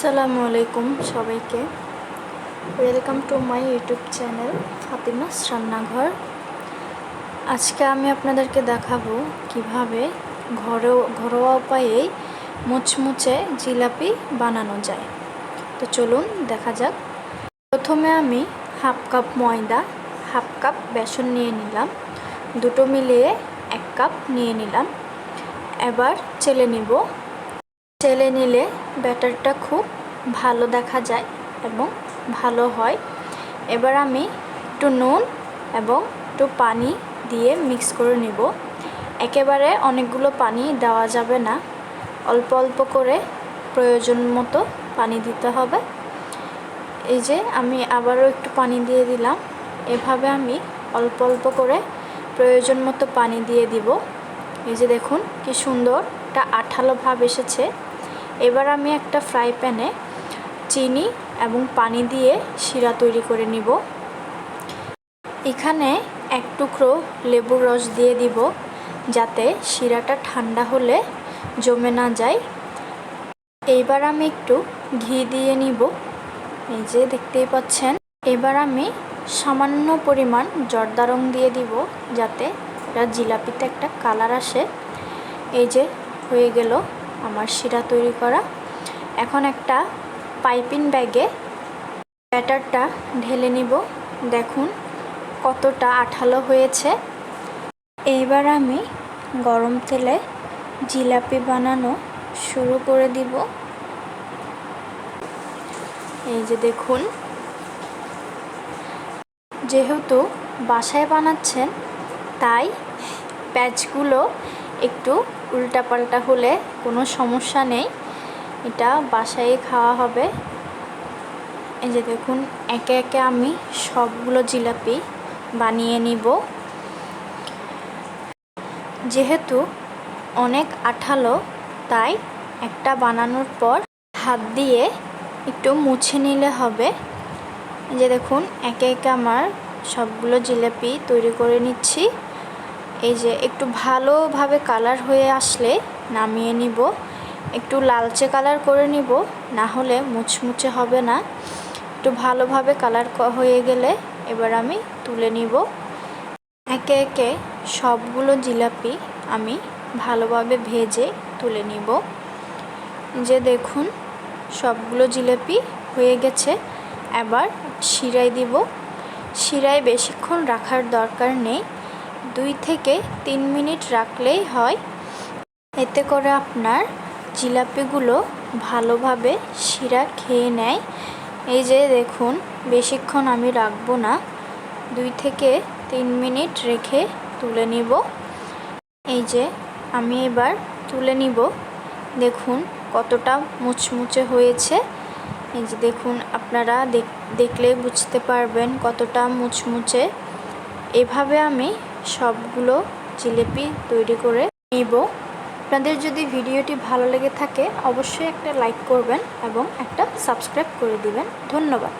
আসসালামু আলাইকুম সবাইকে। Welcome to my YouTube channel Fatima's রান্নাঘর আজকে আমি আপনাদেরকে দেখাবো কীভাবে ঘরোয়া ঘরোয়া উপায়েই মুচমুচে জিলাপি বানানো যায়। তো চলুন দেখা যাক। প্রথমে আমি হাফ কাপ ময়দা, হাফ কাপ বেসন নিয়ে নিলাম। দুটো মিলিয়ে এক কাপ নিয়ে নিলাম। এবার চেলে নিব চেলে নিলে ব্যাটারটা খুব ভালো দেখা যায় এবং ভালো হয়। এবার আমি একটু নুন এবং একটু পানি দিয়ে মিক্স করে নেব। একেবারে অনেকগুলো পানি দেওয়া যাবে না। অল্প অল্প করে প্রয়োজন মতো পানি দিতে হবে। এই যে আমি আবারও একটু পানি দিয়ে দিলাম। এভাবে আমি অল্প অল্প করে প্রয়োজন মতো পানি দিয়ে দিব। এই যে দেখুন কি সুন্দর একটা আঠালো ভাব এসেছে। এবার আমি একটা ফ্রাই প্যানে চিনি এবং পানি দিয়ে শিরা তৈরি করে নিব। এখানে এক টুকরো লেবুর রস দিয়ে দিব, যাতে শিরাটা ঠান্ডা হলে জমে না যায়। এইবার আমি একটু ঘি দিয়ে নিব। এই যে দেখতেই পাচ্ছেন, এবার আমি সামান্য পরিমাণ জর্দা রং দিয়ে দিব, যাতে এটা জিলাপিতে একটা কালার আসে। এই যে হয়ে গেল। আমার শিরা তৈরি করা। এখন একটা পাইপিং ব্যাগে ব্যাটারটা ঢেলে নিব। দেখুন কতটা আঠালো হয়েছে। এইবার আমি গরম তেলে জিলাপি বানানো শুরু করে দিব। এই যে দেখুন। যেহেতু বাসায় বানাচ্ছেন, তাই প্যাচগুলো একটু উল্টাপাল্টা হলে কোনো সমস্যা নেই। এটা বাসায় খাওয়া হবে। এই যে দেখুন, একে একে আমি সবগুলো জিলাপি বানিয়ে নিব। যেহেতু অনেক আঠালো, তাই একটা বানানোর পর হাত দিয়ে একটু মুছে নিলে হবে। যে দেখুন, একে একে আমার সবগুলো জিলাপি তৈরি করে নিচ্ছি। এই যে একটু ভালোভাবে কালার হয়ে আসলে নামিয়ে নিব। একটু লালচে কালার করে নিব, না হলে মুচমুচে হবে না। একটু ভালোভাবে কালার হয়ে গেলে এবার আমি তুলে নিব। একে একে সবগুলো জিলাপি আমি ভালোভাবে ভেজে তুলে নিব। যে দেখুন, সবগুলো জিলাপি হয়ে গেছে। এবার শিরাই দিব। শিরায় বেশিক্ষণ রাখার দরকার নেই। দুই থেকে তিন মিনিট রাখলেই হয়। এতে করে আপনার জিলাপিগুলো ভালোভাবে শিরা খেয়ে নেয়। এই যে দেখুন, বেশিক্ষণ আমি রাখব না। দুই থেকে তিন মিনিট রেখে তুলে নিব। এই যে আমি এবার তুলে নিব। দেখুন কতটা মুচমুচে হয়েছে। এই যে দেখুন, আপনারা দেখলে বুঝতে পারবেন কতটা মুচমুচে। এভাবে আমি সবগুলো জিলেপি তৈরি করে নিব। আপনাদের যদি ভিডিওটি ভালো লেগে থাকে, অবশ্যই একটা লাইক করবেন এবং একটা সাবস্ক্রাইব করে দিবেন। ধন্যবাদ।